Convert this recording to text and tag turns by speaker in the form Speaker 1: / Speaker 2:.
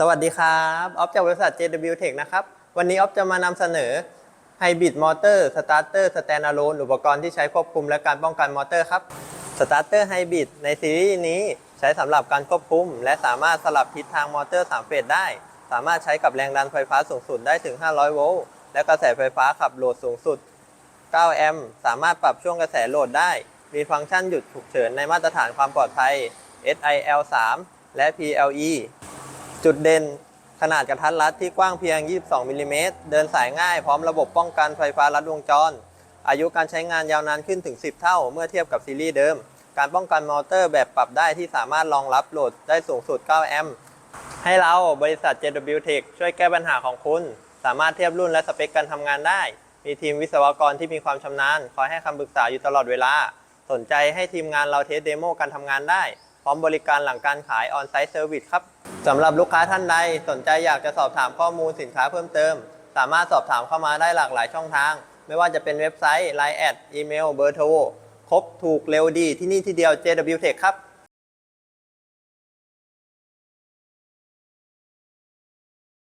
Speaker 1: สวัสดีครับออฟจากบริษัท JW Tech นะครับ วันนี้ออฟจะมานำเสนอ Hybrid Motor Starter Standalone อุปกรณ์ที่ใช้ควบคุมและการป้องกันมอเตอร์ครับ Starter Hybrid ในซีรีส์นี้ใช้สำหรับการควบคุม และสามารถสลับทิศทางมอเตอร์ 3 เฟสได้ สามารถใช้กับแรงดันไฟฟ้าสูงสุดได้ถึง 500 โวลต์ และกระแสไฟฟ้าขับโหลดสูงสุด 9 แอมป์ สามารถปรับช่วงกระแสโหลดได้ มีฟังก์ชันหยุดฉุกเฉินในมาตรฐานความปลอดภัย SIL 3และ PLE จุดเด่น ขนาดกระทัดรัดที่กว้างเพียง 22มิลลิเมตรเดินสายง่ายพร้อมระบบป้องกันไฟฟ้าลัดวงจร อายุการใช้งานยาวนานขึ้นถึง 10 เท่า เมื่อเทียบกับซีรีส์เดิม การป้องกันมอเตอร์แบบปรับได้ที่สามารถรองรับโหลดได้สูงสุด 9 แอมป์ให้เราบริษัท JW Tech ช่วยแก้ปัญหาของคุณ สามารถเทียบรุ่นและสเปคการทำงานได้ มีทีมวิศวกรที่มีความชำนาญ คอยให้คำปรึกษาอยู่ตลอดเวลา สนใจให้ทีมงานเราเทสเดโมการทำงานได้ พร้อมบริการหลังการขายออนไซต์เซอร์วิสครับ สำหรับลูกค้าท่านใดสนใจอยากจะสอบถามข้อมูลสินค้าเพิ่มเติม สามารถสอบถามเข้ามาได้หลากหลายช่องทาง ไม่ว่าจะเป็นเว็บไซต์ Line แอดอีเมลเบอร์โทรครบถูกเร็วดีที่นี่ที่เดียว JW Tech ครับ